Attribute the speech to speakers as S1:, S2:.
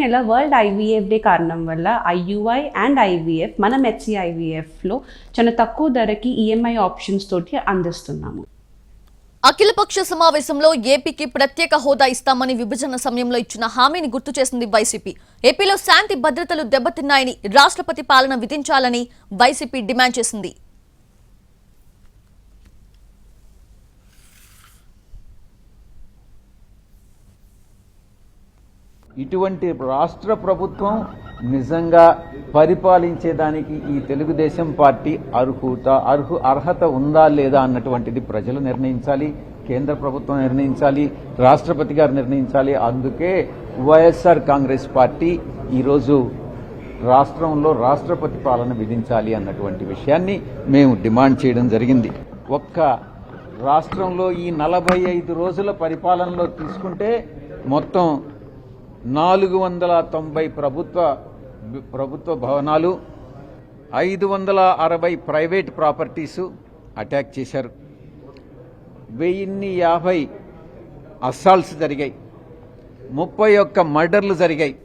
S1: నెల world IVF day కారణం వల్ల ఐయుఐ అండ్ ఐవీఎఫ్ మనం హెచ్సిఐవీఎఫ్లో చాలా తక్కువ ధరకి ఈఎంఐ ఆప్షన్స్ తోటి అందిస్తున్నాము.
S2: అఖిలపక్ష సమావేశంలో ఏపీకి ప్రత్యేక హోదా ఇస్తామని విభజన సమయంలో ఇచ్చిన హామీని గుర్తు చేసింది వైసీపీ. ఏపీలో శాంతి భద్రతలు దెబ్బతిన్నాయని రాష్ట్రపతి పాలన విధించాలని వైసీపీ డిమాండ్ చేసింది.
S3: ఇటువంటి రాష్ట్ర ప్రభుత్వం నిజంగా పరిపాలించేదానికి ఈ తెలుగుదేశం పార్టీ అర్హత అర్హు అర్హత ఉందా లేదా అన్నటువంటిది ప్రజలు నిర్ణయించాలి కేంద్ర ప్రభుత్వం నిర్ణయించాలి రాష్ట్రపతి గారు నిర్ణయించాలి. అందుకే వైఎస్ఆర్ కాంగ్రెస్ పార్టీ ఈరోజు రాష్ట్రంలో రాష్ట్రపతి పాలన విధించాలి అన్నటువంటి విషయాన్ని మేము డిమాండ్ చేయడం జరిగింది. ఒక్క రాష్ట్రంలో ఈ నలభై ఐదు రోజుల పరిపాలనలో తీసుకుంటే మొత్తం నాలుగు వందల తొంభై ప్రభుత్వ ప్రభుత్వ భవనాలు ఐదు వందల అరవై ప్రైవేట్ ప్రాపర్టీసు అటాక్ చేశారు. వెయ్యిన్ని యాభై అస్సాల్స్ జరిగాయి. ముప్పై ఒక్క మర్డర్లు జరిగాయి.